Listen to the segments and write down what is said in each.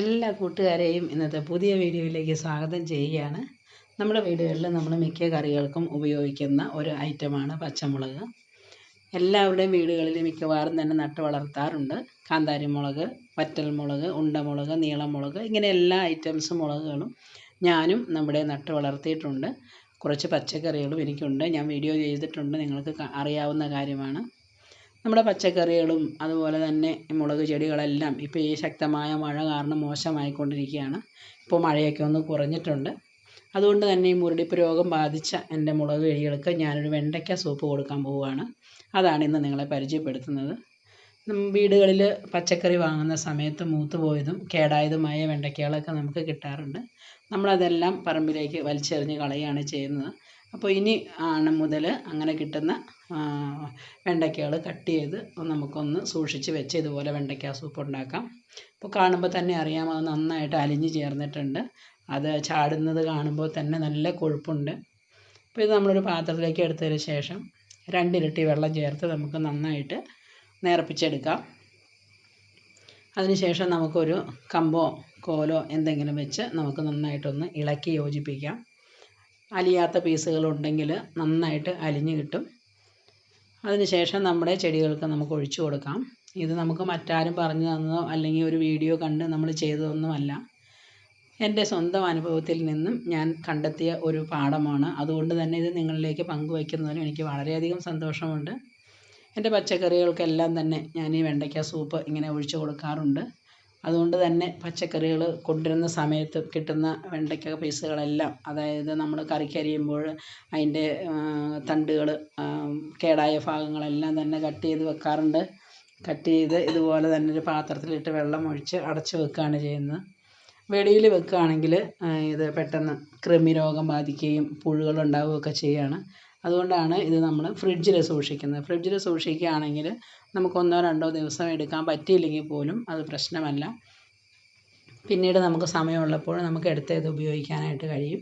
എല്ലാ കൂട്ടുകാരെയും ഇന്നത്തെ പുതിയ വീഡിയോയിലേക്ക് സ്വാഗതം ചെയ്യുകയാണ്. നമ്മുടെ വീടുകളിൽ നമ്മൾ മിക്ക കറികൾക്കും ഉപയോഗിക്കുന്ന ഒരു ഐറ്റമാണ് പച്ചമുളക്. എല്ലാവരുടെയും വീടുകളിൽ മിക്കവാറും തന്നെ നട്ട് വളർത്താറുണ്ട്. കാന്താരിമുളക് വറ്റൽമുളക് ഉണ്ടമുളക് നീളമുളക് ഇങ്ങനെ എല്ലാ ഐറ്റംസ് മുളകുകളും ഞാനും നമ്മുടെ നട്ട് വളർത്തിയിട്ടുണ്ട്. കുറച്ച് പച്ചക്കറികളും എനിക്കുണ്ട്. ഞാൻ വീഡിയോ ചെയ്തിട്ടുണ്ട്. നിങ്ങൾക്ക് അറിയാവുന്ന കാര്യമാണ്. നമ്മുടെ പച്ചക്കറികളും അതുപോലെ തന്നെ മുളക് ചെടികളെല്ലാം ഇപ്പോൾ ഈ ശക്തമായ മഴ കാരണം മോശമായിക്കൊണ്ടിരിക്കുകയാണ്. ഇപ്പോൾ മഴയൊക്കെ ഒന്ന് കുറഞ്ഞിട്ടുണ്ട്. അതുകൊണ്ട് തന്നെ ഈ മുരടിപ്പ് രോഗം ബാധിച്ച എന്റെ മുളക് ചെടികൾക്ക് ഞാനൊരു വെണ്ടയ്ക്ക സൂപ്പ് കൊടുക്കാൻ പോവുകയാണ്. അതാണ് ഇന്ന് നിങ്ങളെ പരിചയപ്പെടുത്തുന്നത്. വീടുകളിൽ പച്ചക്കറി വാങ്ങുന്ന സമയത്ത് മൂത്ത് പോയതും കേടായതുമായ വെണ്ടയ്ക്കകളൊക്കെ നമുക്ക് കിട്ടാറുണ്ട്. നമ്മളതെല്ലാം പറമ്പിലേക്ക് വലിച്ചെറിഞ്ഞ് കളയുകയാണ് ചെയ്യുന്നത്. അപ്പോൾ ഇനി ആണ് മുതൽ അങ്ങനെ കിട്ടുന്ന വെണ്ടയ്ക്കകൾ കട്ട് ചെയ്ത് നമുക്കൊന്ന് സൂക്ഷിച്ച് വെച്ച് ഇതുപോലെ വെണ്ടയ്ക്ക സൂപ്പ് ഉണ്ടാക്കാം. അപ്പോൾ കാണുമ്പോൾ തന്നെ അറിയാം അത് നന്നായിട്ട് അലിഞ്ഞ് ചേർന്നിട്ടുണ്ട്. അത് ചാടുന്നത് കാണുമ്പോൾ തന്നെ നല്ല കൊഴുപ്പുണ്ട്. അപ്പോൾ ഇത് നമ്മളൊരു പാത്രത്തിലേക്ക് എടുത്തതിന് ശേഷം രണ്ടിരട്ടി വെള്ളം ചേർത്ത് നമുക്ക് നന്നായിട്ട് നേർപ്പിച്ചെടുക്കാം. അതിനുശേഷം നമുക്കൊരു കമ്പോ കോലോ എന്തെങ്കിലും വെച്ച് നമുക്ക് നന്നായിട്ടൊന്ന് ഇളക്കി യോജിപ്പിക്കാം. അലിയാത്ത പീസുകളുണ്ടെങ്കിൽ നന്നായിട്ട് അലിഞ്ഞ് കിട്ടും. അതിനുശേഷം നമ്മുടെ ചെടികൾക്ക് നമുക്ക് ഒഴിച്ചു കൊടുക്കാം. ഇത് നമുക്ക് മറ്റാരും പറഞ്ഞു തന്നതോ അല്ലെങ്കിൽ ഒരു വീഡിയോ കണ്ട് നമ്മൾ ചെയ്തതൊന്നുമല്ല. എന്റെ സ്വന്തം അനുഭവത്തിൽ നിന്നും ഞാൻ കണ്ടെത്തിയ ഒരു പാഠമാണ്. അതുകൊണ്ട് തന്നെ ഇത് നിങ്ങളിലേക്ക് പങ്കുവയ്ക്കുന്നതിന് എനിക്ക് വളരെയധികം സന്തോഷമുണ്ട്. എന്റെ പച്ചക്കറികൾക്കെല്ലാം തന്നെ ഞാൻ ഈ വെണ്ടയ്ക്ക സൂപ്പ് ഇങ്ങനെ ഒഴിച്ചു കൊടുക്കാറുണ്ട്. അതുകൊണ്ട് തന്നെ പച്ചക്കറികൾ കൊണ്ടുവരുന്ന സമയത്ത് കിട്ടുന്ന വെണ്ടയ്ക്ക പീസുകളെല്ലാം അതായത് നമ്മൾ കറിക്കരിയുമ്പോൾ അതിന്റെ തണ്ടുകൾ കേടായ ഭാഗങ്ങളെല്ലാം തന്നെ കട്ട് ചെയ്ത് വെക്കാറുണ്ട്. കട്ട് ചെയ്ത് ഇതുപോലെ തന്നെ ഒരു പാത്രത്തിലിട്ട് വെള്ളം ഒഴിച്ച് അടച്ച് വെക്കുകയാണ് ചെയ്യുന്നത്. വെളിയിൽ വെക്കുകയാണെങ്കിൽ ഇത് പെട്ടെന്ന് കൃമിരോഗം ബാധിക്കുകയും പുഴുകളുണ്ടാവുകയൊക്കെ ചെയ്യുകയാണ്. അതുകൊണ്ടാണ് ഇത് നമ്മൾ ഫ്രിഡ്ജിൽ സൂക്ഷിക്കുന്നത്. ഫ്രിഡ്ജിൽ സൂക്ഷിക്കുകയാണെങ്കിൽ നമുക്ക് ഒന്നോ രണ്ടോ ദിവസം എടുക്കാൻ പറ്റിയില്ലെങ്കിൽ പോലും അത് പ്രശ്നമല്ല. പിന്നീട് നമുക്ക് സമയമുള്ളപ്പോൾ നമുക്ക് എടുത്ത് ഇത് ഉപയോഗിക്കാനായിട്ട് കഴിയും.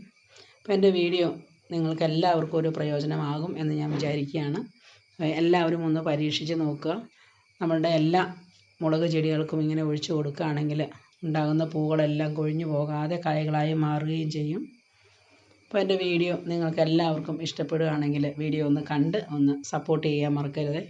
അപ്പോൾ എന്റെ വീഡിയോ നിങ്ങൾക്ക് എല്ലാവർക്കും ഒരു പ്രയോജനമാകും എന്ന് ഞാൻ വിചാരിക്കുകയാണ്. എല്ലാവരും ഒന്ന് പരീക്ഷിച്ച് നോക്കുക. നമ്മളുടെ എല്ലാ മുളക് ചെടികൾക്കും ഇങ്ങനെ ഒഴിച്ചു കൊടുക്കുകയാണെങ്കിൽ ഉണ്ടാകുന്ന പൂക്കളെല്ലാം കൊഴിഞ്ഞു പോകാതെ കായകളായി മാറുകയും ചെയ്യും. അപ്പോൾ എന്റെ വീഡിയോ നിങ്ങൾക്ക് എല്ലാവർക്കും ഇഷ്ടപ്പെടുകയാണെങ്കിൽ വീഡിയോ ഒന്ന് കണ്ട് ഒന്ന് സപ്പോർട്ട് ചെയ്യാൻ മറക്കരുത്.